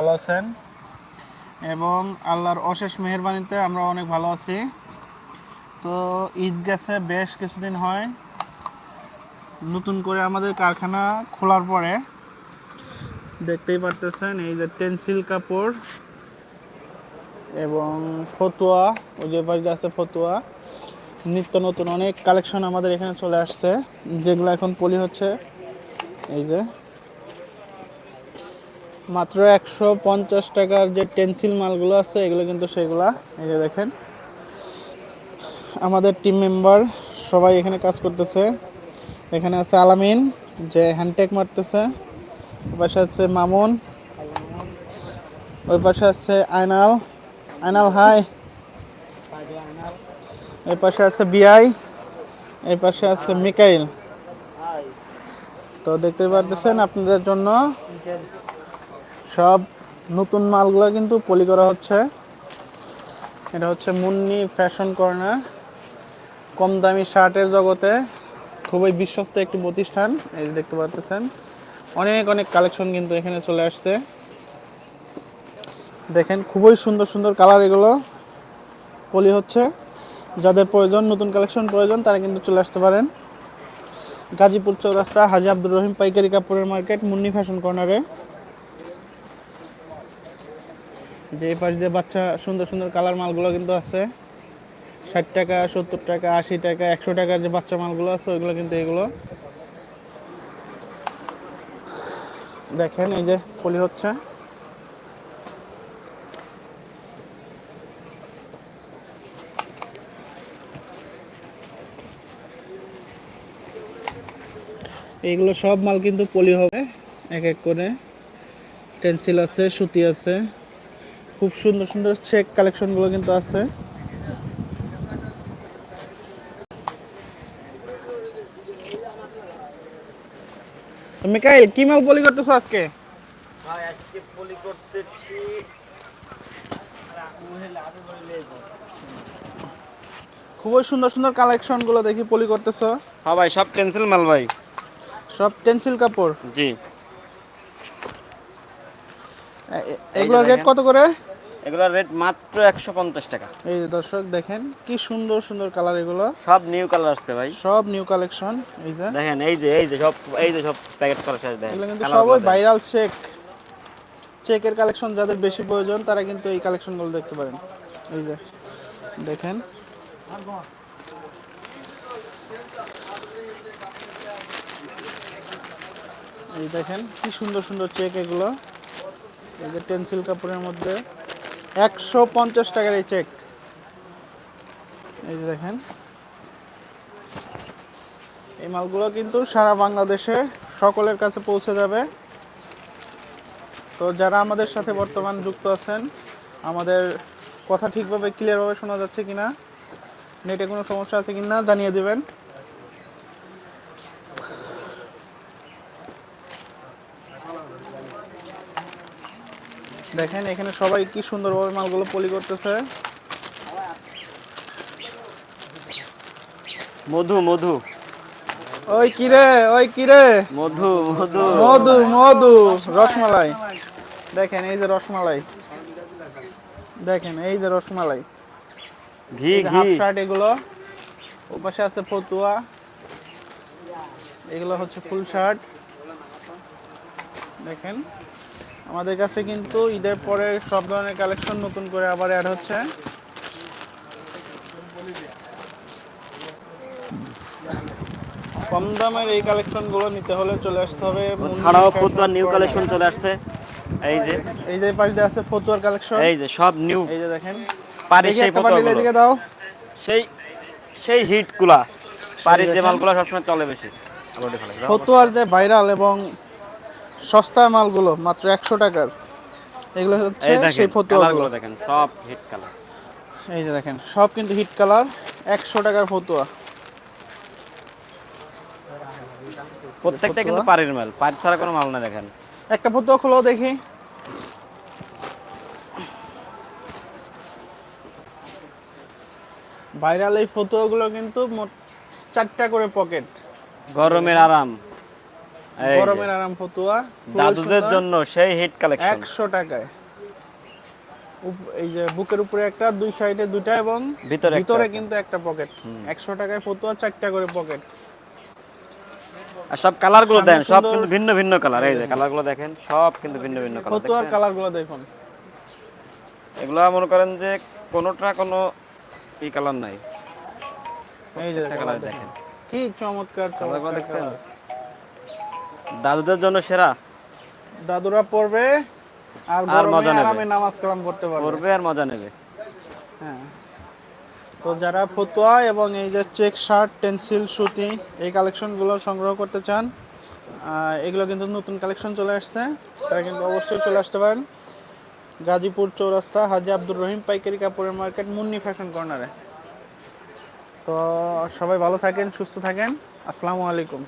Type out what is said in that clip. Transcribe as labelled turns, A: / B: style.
A: ভালো আছেন? এবং আল্লাহর অশেষ মেহেরবানিতে আমরা অনেক ভালো আছি। তো ঈদ গেছে, বেশ কিছুদিন হয়। নতুন করে আমাদের কারখানা খোলার পরে দেখতেই পারতেছেন, এই যে টেন্সিল কাপড় এবং ফতুয়া, ওই যে পাশে আছে ফতুয়া। নিত্য নতুন অনেক কালেকশন আমাদের এখানে চলে আসছে। যেগুলো এখন পলি হচ্ছে, এই যে মাত্র একশো পঞ্চাশ টাকার যে টেন্সিল মালগুলো আছে, এগুলো কিন্তু সেগুলা। এই যে দেখেন, আমাদের টিম মেম্বার সবাই এখানে কাজ করতেছে। এখানে আছে আলামিন, যে হ্যান্ডটেক মারতেছে। ওই পাশে আছে মামুন। ওই পাশে আছে আয়নাল। আয়নাল হাই এই পাশে আছে বিআই। এই পাশে আছে মিকাইল। তো দেখতে পারতেছেন আপনাদের জন্য সব নতুন মালগুলো কিন্তু পলি করা হচ্ছে। এটা হচ্ছে মুন্নি ফ্যাশন কর্নার। কম দামি শার্টের জগতে খুবই বিশ্বস্ত একটি প্রতিষ্ঠান, এই যে দেখতে পাচ্ছেন অনেক অনেক কালেকশন কিন্তু এখানে চলে আসছে। দেখেন, খুবই সুন্দর সুন্দর কালার এগুলো পলি হচ্ছে। যাদের প্রয়োজন, নতুন কালেকশন প্রয়োজন, তারা কিন্তু চলে আসতে পারেন। গাজীপুর চৌরাস্তা, হাজি আব্দুর রহিম পাইকারি কাপড়ের মার্কেট, মুন্নি ফ্যাশন কর্নারে। যে এই পাশ দিয়ে বাচ্চা সুন্দর সুন্দর কালার মালগুলো কিন্তু আছে। ষাট টাকা, সত্তর টাকা, আশি টাকা, একশো টাকার যে বাচ্চা মালগুলো আছে, ওইগুলো কিন্তু এগুলো। দেখেন, এই যে পলি হচ্ছে। এইগুলো সব মাল কিন্তু পলি হবে, এক এক করে। পেন্সিল আছে, সুতি আছে। খুব সুন্দর সুন্দর চেক কালেকশনগুলো কিন্তু আছে। মিকাইল কি মাল পলি করতেছো আজকে?
B: ভাই আজকে পলি করতেছি।
A: খুবই সুন্দর সুন্দর কালেকশনগুলো দেখি পলি করতেছো।
B: হ্যাঁ ভাই সব ক্যান্সেল মাল ভাই।
A: সব টেন্সিল কাপড়?
B: জি।
A: এগুলোর রেট কত করে?
B: এগুলোর রেট মাত্র একশো পঞ্চাশ টাকা।
A: এই দর্শক দেখেন কি সুন্দর সুন্দর কালার এগুলো।
B: সব নিউ কালার আসছে ভাই।
A: সব নিউ কালেকশন এই যে।
B: দেখেন এই যে এই যে সব এই যে সব প্যাকেট করা শেষ দেখেন
A: এগুলো কিন্তু সবই ভাইরাল চেক চেকের কালেকশন যাদের বেশি প্রয়োজন তারা কিন্তু এই কালেকশনগুলো দেখতে পারেন। এই যে দেখেন। এই দেখেন কি সুন্দর সুন্দর চেক এগুলো। এই যে টেন্সিল কাপড়ের মধ্যে। একশো পঞ্চাশ টাকার এই চেক এই যে দেখেন। এই মালগুলো কিন্তু সারা বাংলাদেশে সকলের কাছে পৌঁছে যাবে। তো যারা আমাদের সাথে বর্তমান যুক্ত আছেন, আমাদের কথা ঠিকভাবে ক্লিয়ারভাবে শোনা যাচ্ছে কিনা নেটে কোনো সমস্যা আছে কিনা জানিয়ে দিবেন। দেখেন এখানে সবাই কি সুন্দরভাবে মালগুলো পলি করতেছে।
B: মধু মধু।
A: ওই কিরে ওই কিরে
B: মধু মধু।
A: মধু মধু রসমালাই। দেখেন এই যে রসমালাই। দেখেন এই যে রসমালাই।
B: ঘি ঘি।
A: শার্ট এগুলো। ওপাশে আছে ফতুয়া। এগুলো হচ্ছে ফুল শার্ট দেখেন। আমাদের কাছে কিন্তু ঈদের পরে সব ধরনের কালেকশন নতুন করে আবার অ্যাড হচ্ছে। কম দামের এই কালেকশনগুলো নিতে হলে চলে আসতে হবে
B: ছাড়াও
A: fashion
B: ফতুয়া নিউ কালেকশন চলে আসছে। এই যে।
A: এই যে পাশে আছে ফতুয়ার কালেকশন
B: এই যে সব নিউ
A: এই যে দেখেন। পারি
B: সেই ফতুয়াগুলো।
A: এদিকে দাও।
B: সেই সেই হিটগুলা পারিস যে। মালগুলো সবসময় চলে বেশি।
A: ফতুয়ার যে ভাইরাল এবং সস্তা মালগুলো মাত্র একশো টাকার। এগুলো হচ্ছে সেই ফতুয়াগুলো।
B: দেখেন সব হিট কালার
A: এই যে দেখেন সব কিন্তু হিট কালার একশো টাকার ফতুয়া।
B: প্রত্যেকটা কিন্তু পারির মাল পারি ছাড়া কোনো মাল না দেখেন।
A: একটা ফতুয়া খোলো দেখি। ভাইরাল এই ফতুয়াগুলো কিন্তু মোট চারটা করে পকেট।
B: গরমের আরাম।
A: গরমের আরাম ফতুয়া
B: দাদুদের জন্য সেই হিট কালেকশন
A: একশো টাকায়। এই যে বুকের উপরে একটা দুই সাইডে দুইটা এবং
B: ভিতরে
A: ভিতরে কিন্তু একটা পকেট একশো টাকায় ফতুয়া চারটা করে পকেট
B: আর সব
A: কালারগুলো
B: দেখেন সব কিন্তু ভিন্ন ভিন্ন কালার এই যে কালারগুলো দেখেন সব কিন্তু ভিন্ন ভিন্ন কালার
A: ফতুয়ার কালারগুলো দেখুন।
B: এগুলা মনে করেন যে কোনোটা কোনো ই কালার নাই।
A: এই যে
B: কালার
A: কালার
B: দেখেন।
A: কি চমৎকার চমৎকার
B: দেখছেন। দাদুদের জন্য সেরা?
A: দাদুরা পড়বে আর
B: আর মজা নেবে।
A: আরামে নামাজ কালাম করতে পারবে।
B: করবে আর মজা নেবে?
A: হ্যাঁ। তো যারা ফতুয়া এবং এই যে চেক শার্ট টেন্সিল সুতি এই কালেকশনগুলো সংগ্রহ করতে চান এগুলো কিন্তু নতুন কালেকশন চলে আসছে তারা কিন্তু অবশ্যই চলে আসতে পারেন। গাজীপুর চৌরাস্তা হাজি আব্দুর রহিম পাইকারি কাপড়ের মার্কেট মুন্নি ফ্যাশন কর্নারে। তো সবাই ভালো থাকেন সুস্থ থাকেন। আসসালামু আলাইকুম।